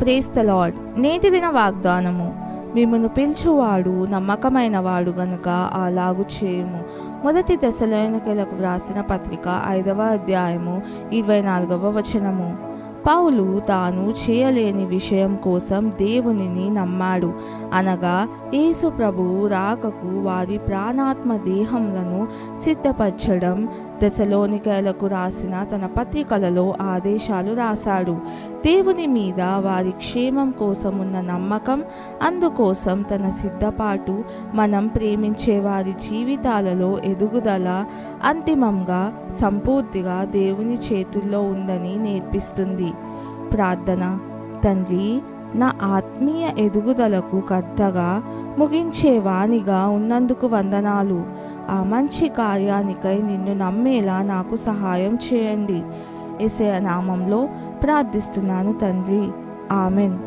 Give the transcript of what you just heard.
Praise the lord నేటి దిన వాగ్దానము. మిమ్మను పిలుచువాడు నమ్మకమైన వాడు గనుక అలాగు చేయము. మొదటి దశలోనికలకు వ్రాసిన పత్రిక ఐదవ అధ్యాయము ఇరవై నాలుగవ వచనము. పౌలు తాను చేయలేని విషయం కోసం దేవునిని నమ్మాడు. అనగా యేసు ప్రభువు రాకకు వారి ప్రాణాత్మ దేహములను సిద్ధపరచడం దశలోనికలకు రాసిన తన పత్రికలలో ఆదేశాలు రాశాడు. దేవుని మీద వారి క్షేమం కోసం ఉన్న నమ్మకం అందుకోసం తన సిద్ధపాటు మనం ప్రేమించే వారి జీవితాలలో ఎదుగుదల అంతిమంగా సంపూర్తిగా దేవుని చేతుల్లో ఉందని నేర్పిస్తుంది. ప్రార్థన. తండ్రి నా ఆత్మీయ ఎదుగుదలకు కర్తగా ముగించేవానిగా ఉన్నందుకు వందనాలు. ఆ మంచి కార్యానికై నిన్ను నమ్మేలా నాకు సహాయం చేయండి. ఎసే నామంలో ప్రార్థిస్తున్నాను తండ్రి. ఆమెన్.